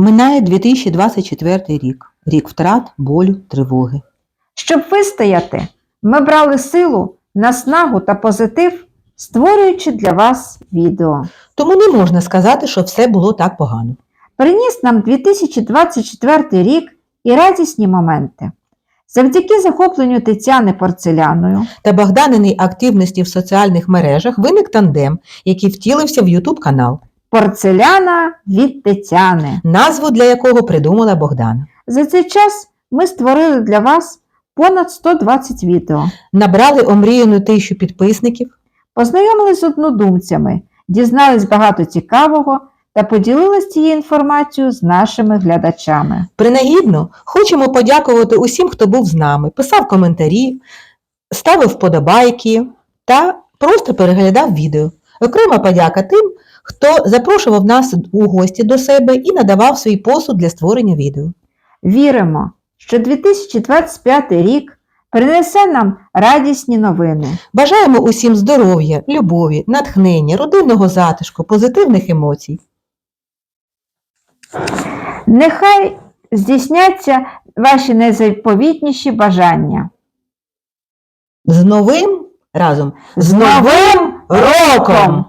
Минає 2024 рік, рік втрат, болю, тривоги. Щоб вистояти, ми брали силу, наснагу та позитив, створюючи для вас відео. Тому не можна сказати, що все було так погано. Приніс нам 2024 рік і радісні моменти. Завдяки захопленню Тетяни порцеляною, Та Богданиній активності в соціальних мережах виник тандем, який втілився в YouTube канал, порцеляна від Тетяни. назву для якого придумала Богдана. За цей час ми створили для вас понад 120 відео, Набрали омріяну тисячу підписників, познайомились з однодумцями, дізнались багато цікавого та поділились цією інформацією з нашими глядачами. Принагідно хочемо подякувати усім, хто був з нами, писав коментарі, ставив вподобайки та просто переглядав відео. Окрема подяка тим, хто запрошував нас у гості до себе і надавав свій посуд для створення відео. Віримо, що 2025 рік принесе нам радісні новини. Бажаємо усім здоров'я, любові, натхнення, родинного затишку, позитивних емоцій. Нехай здійсняться ваші найзаповітніші бажання. З новим разом З Новим роком!